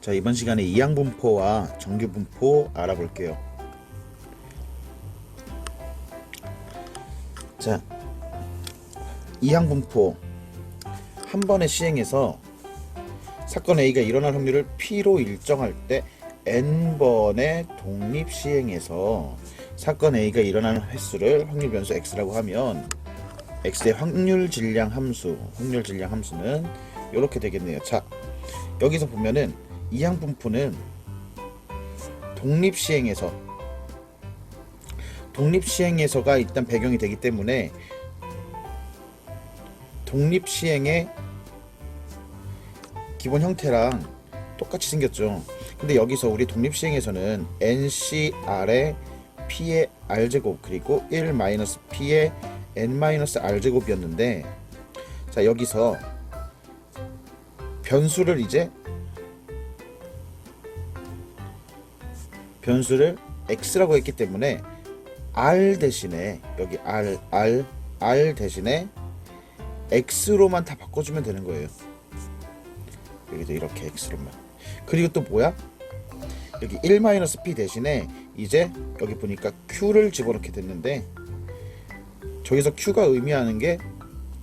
자 이번 시간에 이항 분포와 정규 분포 알아볼게요. 자 이항 분포 한 번에 시행해서 사건 A가 일어날 확률을 P로 일정할 때 n 번의 독립 시행해서 사건 A가 일어나는 횟수를 확률 변수 x라고 하면 x의 확률 질량 함수, 확률 질량 함수는 이렇게 되겠네요. 자, 여기서 보면은 이항 분포는 독립 시행에서 독립 시행에서가 일단 배경이 되기 때문에 독립 시행의 기본 형태랑 똑같이 생겼죠. 근데 여기서 우리 독립 시행에서는 NCR의 P의 R제곱 그리고 1 마이너스 P의 N 마이너스 R제곱이었는데 자 여기서 변수를 이제 변수를 x라고 했기 때문에 r 대신에 여기 r r r 대신에 x로만 다 바꿔주면 되는 거예요. 여기도 이렇게 x로만. 그리고 또 뭐야? 여기 1-p 대신에 이제 여기 보니까 q를 집어넣게 됐는데 저기서 q가 의미하는 게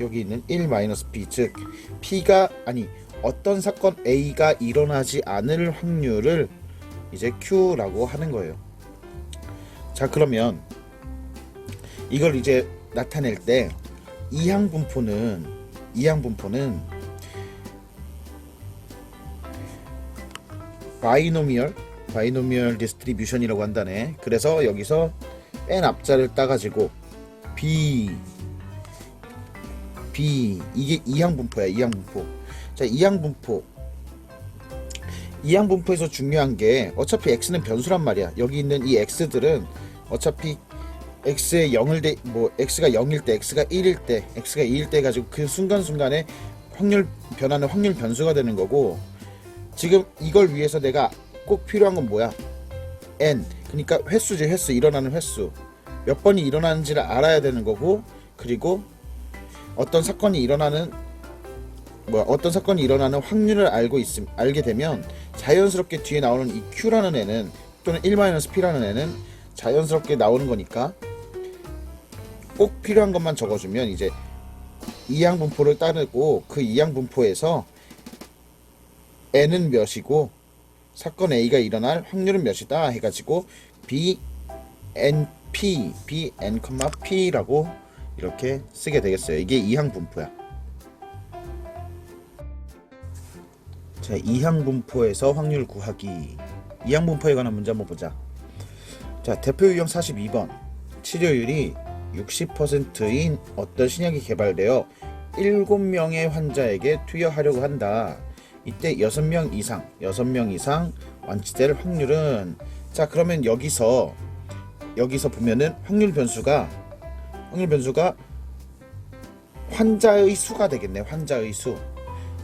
여기 있는 1-p 즉 p가 아니 어떤 사건 a가 일어나지 않을 확률을 이제 q라고 하는 거예요. 자 그러면 이걸 이제 나타낼 때 이항 분포는 이항 분포는 바이노미얼 바이노미얼 디스트리뷰션이라고 한다네. 그래서 여기서 n 앞자를 따가지고 b b 이게 이항 분포야 이항 분포. 자 이항 분포 이항 분포에서 중요한 게 어차피 x는 변수란 말이야. 여기 있는 이 x들은 어차피 x의 0을 대, 뭐 x가 0일 때, x가 1일 때, x가 2일 때 가지고 그 순간순간에 확률 변하는 확률 변수가 되는 거고 지금 이걸 위해서 내가 꼭 필요한 건 뭐야? n. 그러니까 횟수지 횟수 일어나는 횟수. 몇 번이 일어나는지를 알아야 되는 거고 그리고 어떤 사건이 일어나는 뭐야 어떤 사건이 일어나는 확률을 알고 있음 알게 되면 자연스럽게 뒤에 나오는 이 q라는 애는 또는 1-p라는 애는 자연스럽게 나오는 거니까 꼭 필요한 것만 적어주면 이제 이항 분포를 따르고 그 이항 분포에서 n은 몇이고 사건 A가 일어날 확률은 몇이다 해가지고 B N P B N, P라고 이렇게 쓰게 되겠어요. 이게 이항 분포야. 자, 이항 분포에서 확률 구하기. 이항 분포에 관한 문제 한번 보자. 자, 대표 유형 42번. 치료율이 60%인 어떤 신약이 개발되어 7명의 환자에게 투여하려고 한다. 이때 6명 이상, 6명 이상 완치될 확률은 자, 그러면 여기서 여기서 보면은 확률 변수가 확률 변수가 환자의 수가 되겠네. 환자의 수.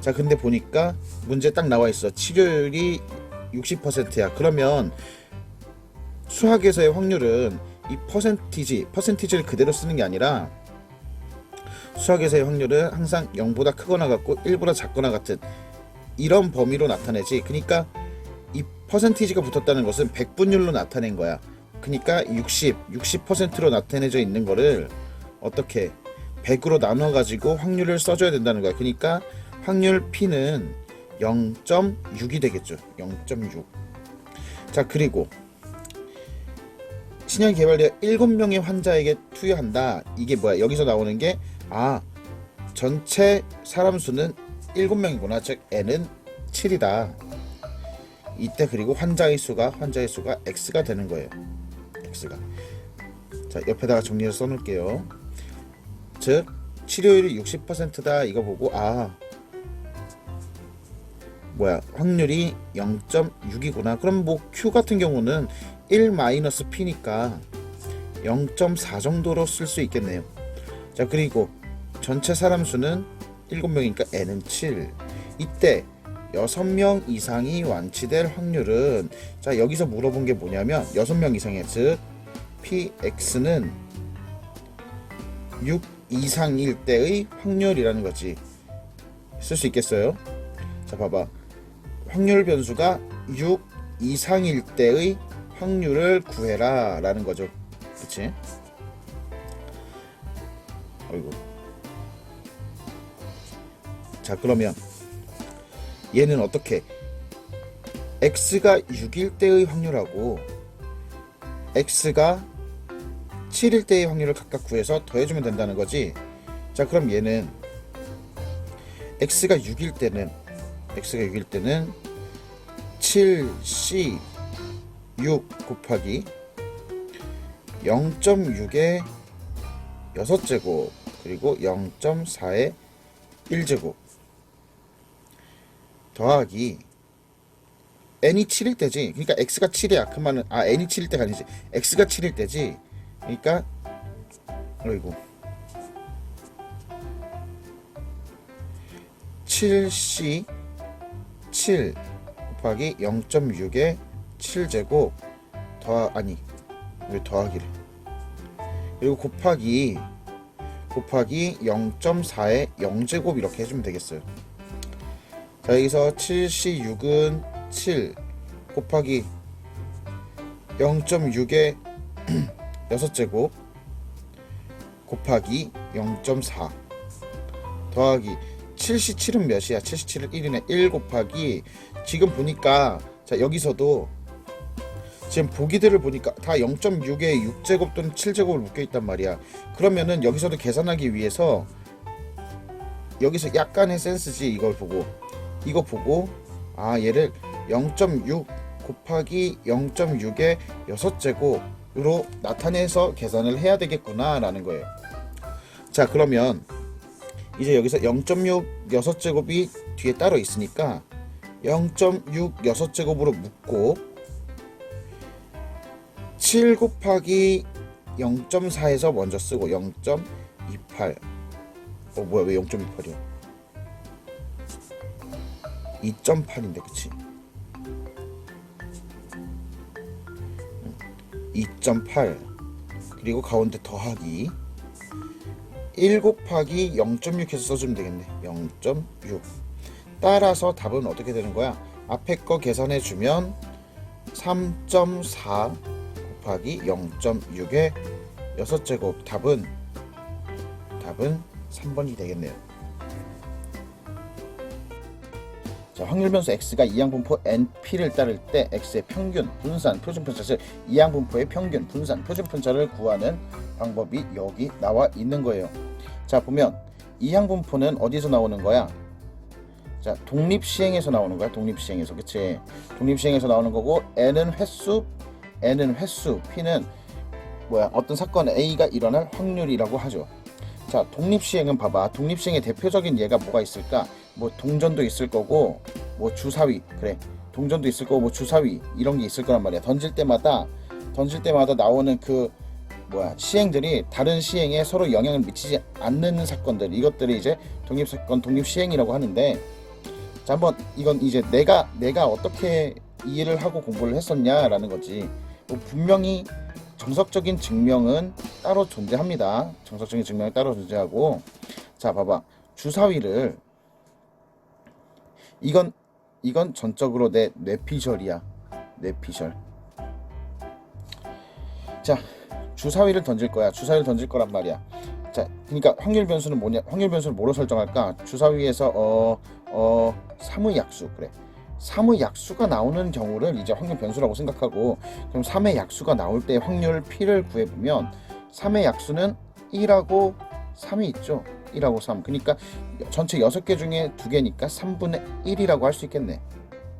자, 근데 보니까 문제 딱 나와 있어. 치료율이 60%야. 그러면 수학에서의 확률은 이 퍼센티지, 퍼센티지를 그대로 쓰는 게 아니라 수학에서의 확률은 항상 0보다 크거나 같고 1보다 작거나 같은 이런 범위로 나타내지. 그러니까 이 퍼센티지가 붙었다는 것은 백분율로 나타낸 거야. 그러니까 60, 60%로 나타내져 있는 거를 어떻게 100으로 나눠 가지고 확률을 써줘야 된다는 거야. 그러니까 확률 P는 0.6이 되겠죠. 0.6. 자, 그리고 신약이 개발되어 7명의 환자에게 투여한다. 이게 뭐야? 여기서 나오는 게 아, 전체 사람 수는 7명이구나. 즉 n은 7이다. 이때 그리고 환자의 수가 환자의 수가 x가 되는 거예요. x가. 자, 옆에다가 정리해서 써 놓을게요. 즉 치료율이 60%다 이거 보고 아 뭐야 확률이 0.6이구나. 그럼 뭐 Q 같은 경우는 1-P니까 0.4 정도로 쓸 수 있겠네요. 자 그리고 전체 사람 수는 7명이니까 N은 7 이때 6명 이상이 완치될 확률은 자 여기서 물어본 게 뭐냐면 6명 이상의 즉 PX는 6 이상일 때의 확률이라는 거지. 쓸 수 있겠어요? 자 봐봐 확률 변수가 6 이상일 때의 확률을 구해라 라는 거죠. 그치? 어이구. 자, 그러면 얘는 어떻게 x가 6일 때의 확률하고 x가 7일 때의 확률을 각각 구해서 더해주면 된다는 거지. 자, 그럼 얘는 x가 6일 때는 x가 6일 때는 7c 6 곱하기 0.6의 6제곱 그리고 0.4의 1제곱 더하기 n이 7일 때지. 그러니까 x가 7이야. 그 말은 아 n이 7일 때가 아니지. X가 7일 때지. 그러니까 어이구. 7c 7 곱하기 0.6의 7제곱 더 아니 왜 더하기를? 그리고 곱하기 곱하기 0.4의 0제곱 이렇게 해주면 되겠어요. 자 여기서 7c6은 7 곱하기 0.6의 6제곱 곱하기 0.4 더하기 77은 몇이야? 77은 1이네. 1 곱하기 지금 보니까 자 여기서도 지금 보기들을 보니까 다 0.6에 6제곱 또는 7제곱을 묶여 있단 말이야. 그러면은 여기서도 계산하기 위해서 여기서 약간의 센스지 이걸 보고 이거 보고 아 얘를 0.6 곱하기 0.6의 6제곱으로 나타내서 계산을 해야 되겠구나라는 거예요. 자 그러면 이제 여기서 0.6 6제곱이 뒤에 따로 있으니까 0.6 6제곱으로 묶고 7 곱하기 0.4에서 먼저 쓰고 0.28 어 뭐야 왜 0.28이야? 2.8인데 그치? 2.8 그리고 가운데 더하기 1 곱하기 0.6 해서 써주면 되겠네. 0.6 따라서 답은 어떻게 되는 거야? 앞에 거 계산해 주면 3.4 곱하기 0.6의 6제곱. 답은 답은 3번이 되겠네요 자, 확률 변수 x가 이항분포 np를 따를 때 x의 평균, 분산, 표준 편차를 이항분포의 평균, 분산, 표준 편차를 구하는 방법이 여기 나와 있는 거예요. 자, 보면 이항분포는 어디서 나오는 거야? 자, 독립 시행에서 나오는 거야. 독립 시행에서. 그치 독립 시행에서 나오는 거고 n은 횟수, n은 횟수, p는 뭐야? 어떤 사건 A가 일어날 확률이라고 하죠. 자, 독립 시행은 봐봐. 독립 시행의 대표적인 예가 뭐가 있을까? 뭐 동전도 있을 거고 뭐 주사위. 그래. 동전도 있을 거고 뭐 주사위. 이런 게 있을 거란 말이야. 던질 때마다 던질 때마다 나오는 그 뭐야 시행들이 다른 시행에 서로 영향을 미치지 않는 사건들. 이것들이 이제 독립 사건 독립 시행이라고 하는데 자 한번 이건 이제 내가 내가 어떻게 이해를 하고 공부를 했었냐라는 거지. 뭐 분명히 정석적인 증명은 따로 존재합니다. 정석적인 증명이 따로 존재하고 자 봐봐. 주사위를 이건 이건 전적으로 내 뇌피셜이야. 뇌피셜. 자 주사위를 던질 거야. 주사위를 던질 거란 말이야. 자 그러니까 확률 변수는 뭐냐 확률 변수를 뭐로 설정할까? 주사위에서 어어 삼의 약수. 그래 3의 약수가 나오는 경우를 이제 확률 변수라고 생각하고 그럼 3의 약수가 나올 때 확률 p를 구해보면 3의 약수는 1하고 3이 있죠 1하고 3 그러니까 전체 6개 중에 2개니까 3분의 1이라고 할 수 있겠네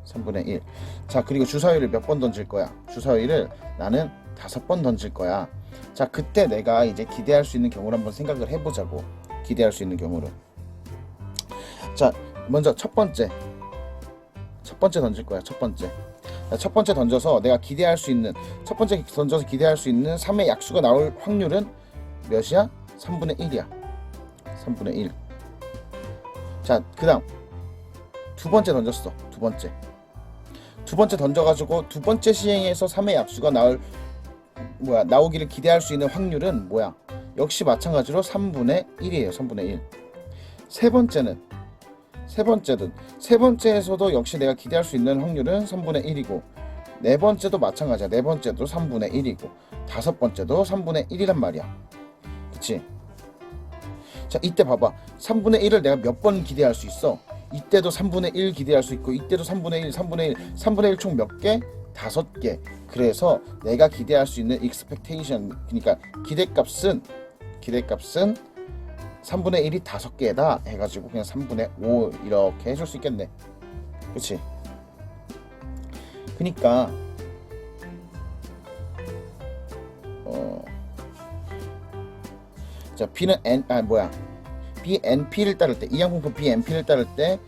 3분의 1. 자, 그리고 주사위를 몇 번 던질 거야? 주사위를 나는 다섯 번 던질 거야. 자, 그때 내가 이제 기대할 수 있는 경우를 한번 생각을 해보자고. 기대할 수 있는 경우를. 자, 먼저 첫 번째. 첫 번째 던질 거야, 첫 번째. 자, 첫 번째 던져서 내가 기대할 수 있는, 첫 번째 던져서 기대할 수 있는 3의 약수가 나올 확률은 몇이야? 3분의 1이야. 3분의 1. 자, 그 다음. 두 번째 던졌어. 두 번째. 두 번째 던져가지고 두 번째 시행에서 3의 약수가 나올 뭐야 나오기를 기대할 수 있는 확률은 뭐야? 역시 마찬가지로 3분의 1이에요. 3분의 1. 세 번째는 세 번째든 세 번째에서도 역시 내가 기대할 수 있는 확률은 3분의 1이고 네 번째도 마찬가지야. 네 번째도 3분의 1이고 다섯 번째도 3분의 1이란 말이야. 그치? 자 이때 봐봐 3분의 1을 내가 몇 번 기대할 수 있어 이때도 3분의 1 기대할 수 있고 이때도 3분의 1 3분의 1 3분의 1 총 몇 개? 다섯 개 그래서 내가 기대할 수 있는 expectation 그러니까 기대값은 기대값은 3분의 1이 다섯 개다 해가지고 그냥 3분의 5 이렇게 해줄 수 있겠네 그치 그니까 어. 자 B는 N 아 뭐야 BNP를 따를 때 이항분포 BNP를 따를 때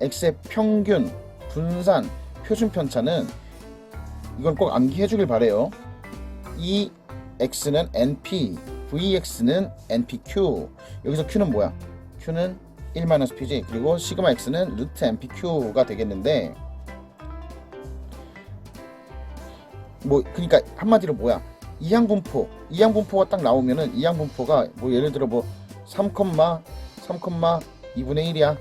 X의 평균 분산 표준 편차는 이건 꼭 암기해 주길 바래요. 이 X는 NP, VX는 NPQ. 여기서 Q는 뭐야? Q는 1-P지. 그리고 시그마 X는 루트 NPQ가 되겠는데 뭐 그러니까 한마디로 뭐야? 이항분포, 이항분포가 딱 나오면은 이항분포가 뭐 예를 들어 뭐 3, 3, 2분의 1이야.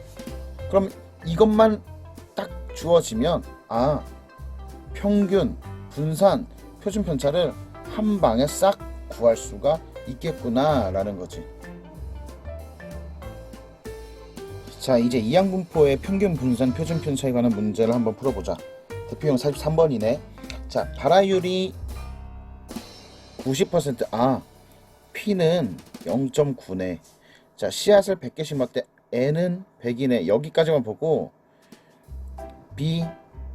그럼 이것만 딱 주어지면 아 평균, 분산, 표준 편차를 한 방에 싹 구할 수가 있겠구나라는 거지. 자 이제 이항분포의 평균, 분산, 표준 편차에 관한 문제를 한번 풀어보자. 대표형 43번이네. 자 발화율이 90%아 P는 0.9네. 자 씨앗을 100개 심었대 N은 100이네. 여기까지만 보고 B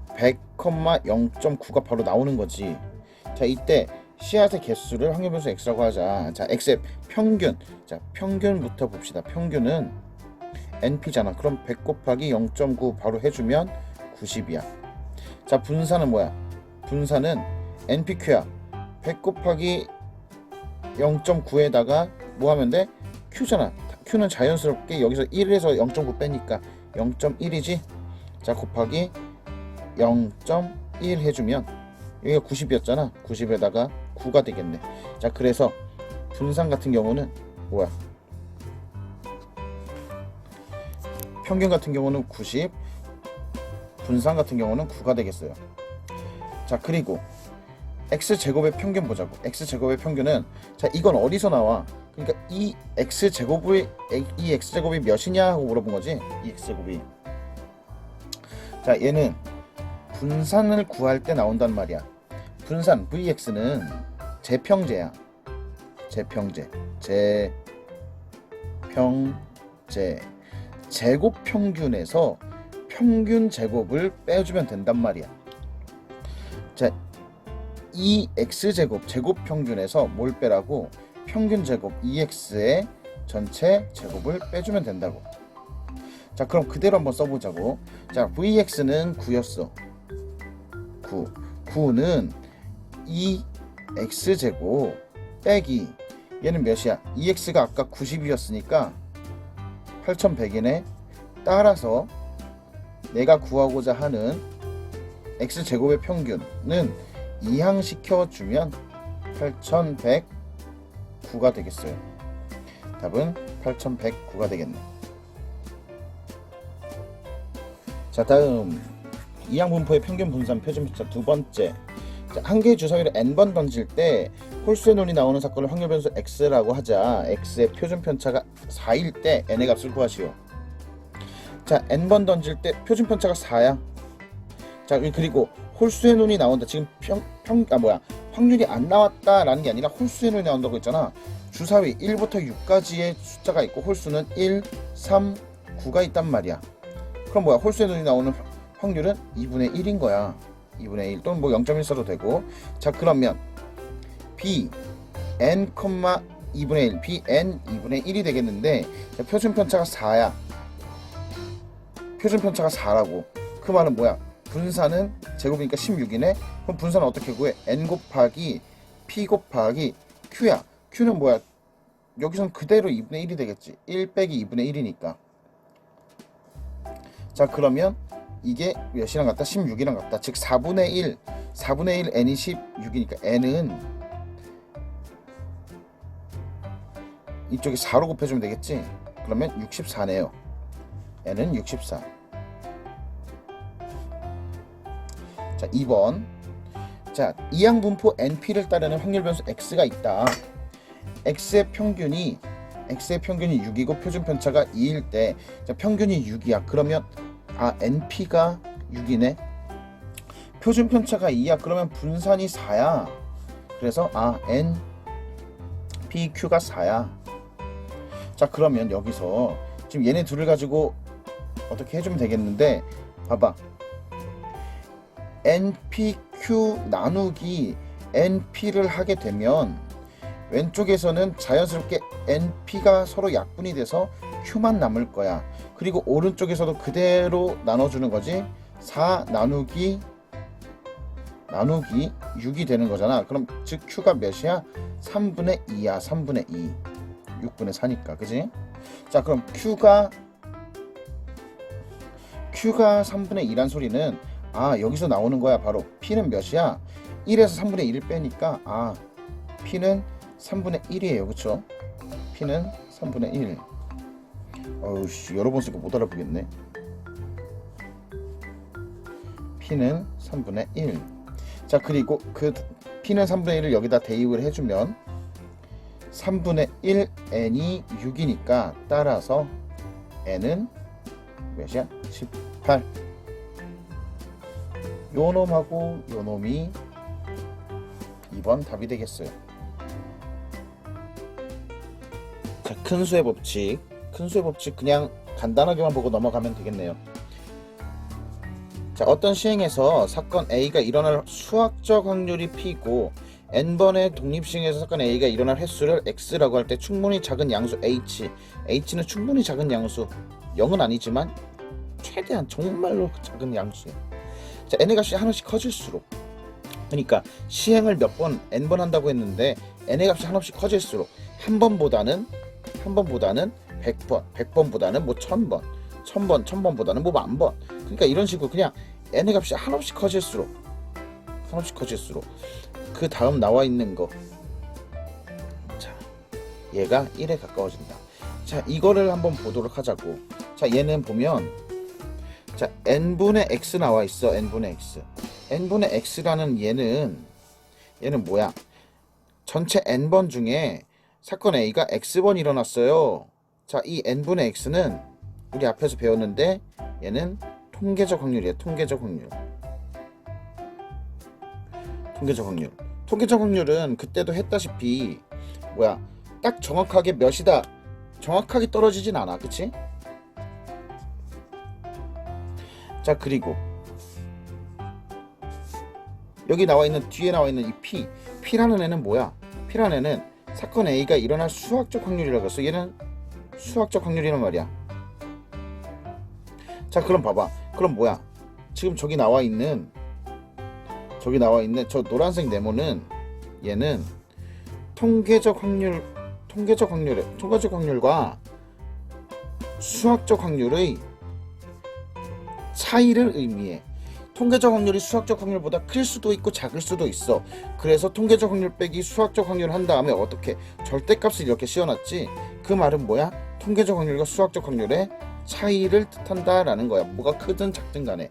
100,0.9가 바로 나오는 거지. 자 이때 씨앗의 개수를 확률분수 x라고 하자. 자 x의 평균. 자 평균부터 봅시다. 평균은 np잖아. 그럼 100 곱하기 0.9 바로 해주면 90이야. 자 분산은 뭐야? 분산은 npq야. 100 곱하기 0.9에다가 뭐 하면 돼? q잖아. q는 자연스럽게 여기서 1에서 0.9 빼니까 0.1이지. 자 곱하기 0.1 해주면 여기가 90이었잖아. 90에다가 9가 되겠네. 자 그래서 분산 같은 경우는 뭐야? 평균 같은 경우는 90, 분산 같은 경우는 9가 되겠어요. 자 그리고 x 제곱의 평균 보자고. x 제곱의 평균은 자 이건 어디서 나와? 그러니까 이 x 제곱이 이 x 제곱이 몇이냐 하고 물어본 거지. 이 x 제곱이. 자 얘는 분산을 구할 때 나온단 말이야. 분산 vx는 제평제야. 제평제. 제평제. 제곱 평균에서 평균 제곱을 빼주면 된단 말이야. 자, 이 x제곱 제곱 평균에서 뭘 빼라고 평균 제곱 2x의 전체 제곱을 빼주면 된다고. 자, 그럼 그대로 한번 써보자고. 자, vx는 9였어. 9. 9는 2x제곱 빼기 얘는 몇이야? 2x가 아까 90이었으니까 8100이네. 따라서 내가 구하고자 하는 x제곱의 평균은 이항시켜 주면 8109가 되겠어요. 답은 8109가 되겠네. 자, 다음 이항 분포의 평균 분산 표준 편차 두 번째. 자, 한 개의 주사위를 n번 던질 때 홀수의 논이 나오는 사건을 확률 변수 x라고 하자. x의 표준 편차가 4일 때 n의 값을 구하시오. 자, n번 던질 때 표준 편차가 4야. 자, 그리고 홀수의 논이 나온다. 지금 평, 평, 아, 뭐야. 확률이 안 나왔다라는 게 아니라 홀수의 논이 나온다고 했잖아. 주사위 1부터 6까지의 숫자가 있고 홀수는 1, 3, 9가 있단 말이야. 그럼 뭐야? 홀수의 논이 나오는 확률은 2분의 1인 거야. 2분의 1 또는 뭐 0.1 써도 되고. 자, 그러면 b n, 2분의 1, b n 2분의 1이 되겠는데 자, 표준 편차가 4야. 표준 편차가 4라고. 그 말은 뭐야? 분산은 제곱이니까 16이네. 그럼 분산은 어떻게 구해? n 곱하기 p 곱하기 q야. q는 뭐야? 여기선 그대로 2분의 1이 되겠지. 1 빼기 2분의 1이니까. 자, 그러면 이게 몇이랑 같다? 16이랑 같다. 즉 4분의 1, 4분의 1 n이 16이니까 n은 이쪽에 4로 곱해주면 되겠지? 그러면 64네요. n은 64. 자, 2번. 자, 이항 분포 np를 따르는 확률 변수 x가 있다. x의 평균이 x의 평균이 6이고 표준 편차가 2일 때 자, 평균이 6이야. 그러면 아 np가 6이네. 표준 편차가 2야. 그러면 분산이 4야. 그래서 아 n pq가 4야. 자, 그러면 여기서 지금 얘네 둘을 가지고 어떻게 해주면 되겠는데 봐봐. npq 나누기 np를 하게 되면 왼쪽에서는 자연스럽게 np가 서로 약분이 돼서 q만 남을 거야. 그리고 오른쪽에서도 그대로 나눠주는 거지. 4 나누기 나누기 6이 되는 거잖아. 그럼 즉 q가 몇이야? 3분의 2야. 3분의 2. 6분의 4니까. 그지? 자, 그럼 q가 q가 3분의 2란 소리는 아, 여기서 나오는 거야. 바로 p는 몇이야? 1에서 3분의 1을 빼니까 아, p는 3분의 1이에요. 그쵸? p는 3분의 1. 어우 씨, 여러 번 쓰니까 못 알아보겠네. p는 3분의 1. 자, 그리고 그 p는 3분의 1을 여기다 대입을 해주면 3분의 1 n이 6이니까 따라서 n은 몇이야? 18. 요 놈하고 요 놈이 2번 답이 되겠어요. 자, 큰 수의 법칙. 큰 수의 법칙 그냥 간단하게만 보고 넘어가면 되겠네요. 자, 어떤 시행에서 사건 A가 일어날 수학적 확률이 P고 n번의 독립시행에서 사건 A가 일어날 횟수를 X라고 할 때 충분히 작은 양수 H. H는 충분히 작은 양수. 0은 아니지만 최대한 정말로 작은 양수예요. 자, n의 값이 하나씩 커질수록 그러니까 시행을 몇 번 n 번 한다고 했는데 n의 값이 하나씩 커질수록 한 번보다는 한 번보다는 100번, 100번보다는 뭐 1000번, 1000번, 1000번보다는 뭐 만번. 그러니까 이런 식으로 그냥 n의 값이 한없씩 커질수록 한없씩 커질수록 그 다음 나와 있는 거 자, 얘가 1에 가까워진다. 자, 이거를 한번 보도록 하자고. 자, 얘는 보면 자, n분의 x 나와 있어. n분의 x. n분의 x라는 얘는 얘는 뭐야? 전체 n번 중에 사건 A가 x번 일어났어요. 자, 이 n분의 x는 우리 앞에서 배웠는데 얘는 통계적 확률이에요. 통계적 확률. 통계적 확률. 통계적 확률은 그때도 했다시피 뭐야? 딱 정확하게 몇이다. 정확하게 떨어지진 않아. 그치? 자, 그리고 여기 나와 있는 뒤에 나와 있는 이 P. P라는 애는 뭐야? P라는 애는 사건 A가 일어날 수학적 확률이라고 했어. 얘는 수학적 확률이란 말이야. 자, 그럼 봐봐. 그럼 뭐야? 지금 저기 나와 있는 저기 나와 있는 저 노란색 네모는 얘는 통계적 확률 통계적 확률 통계적 확률과 수학적 확률의 차이를 의미해. 통계적 확률이 수학적 확률보다 클 수도 있고 작을 수도 있어. 그래서 통계적 확률 빼기 수학적 확률 한 다음에 어떻게 절대값을 이렇게 씌워놨지? 그 말은 뭐야? 통계적 확률과 수학적 확률의 차이를 뜻한다라는 거야. 뭐가 크든 작든 간에.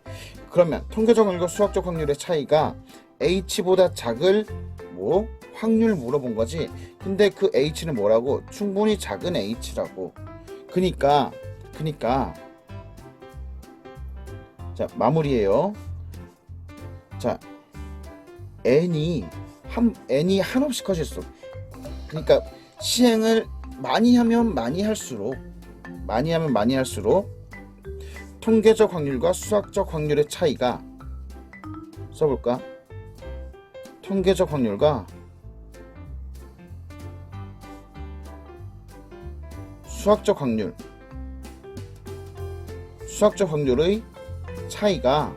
그러면 통계적 확률과 수학적 확률의 차이가 h보다 작을 뭐 확률 물어본 거지. 근데 그 h는 뭐라고? 충분히 작은 h라고. 그니까 그니까 자 마무리해요. 자 n이 한 n이 한없이 커질수록 그러니까 시행을 많이 하면 많이 할수록 많이 하면 많이 할수록 통계적 확률과 수학적 확률의 차이가 써볼까? 통계적 확률과 수학적 확률 수학적 확률의 차이가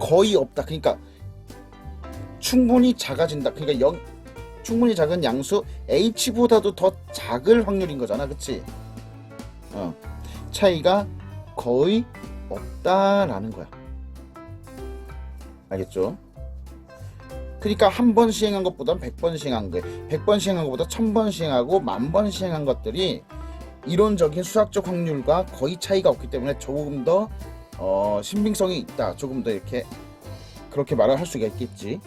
거의 없다. 그러니까 충분히 작아진다. 그러니까 영, 충분히 작은 양수 h보다도 더 작을 확률인 거잖아. 그치? 어. 차이가 거의 없다라는 거야. 알겠죠? 그러니까 한 번 시행한 것보다 100번 시행한 거, 100번 시행한 것보다 1000번 시행하고 만 번 시행한 것들이 이론적인 수학적 확률과 거의 차이가 없기 때문에 조금 더 어, 신빙성이 있다. 조금 더 이렇게 그렇게 말을 할 수가 있겠지.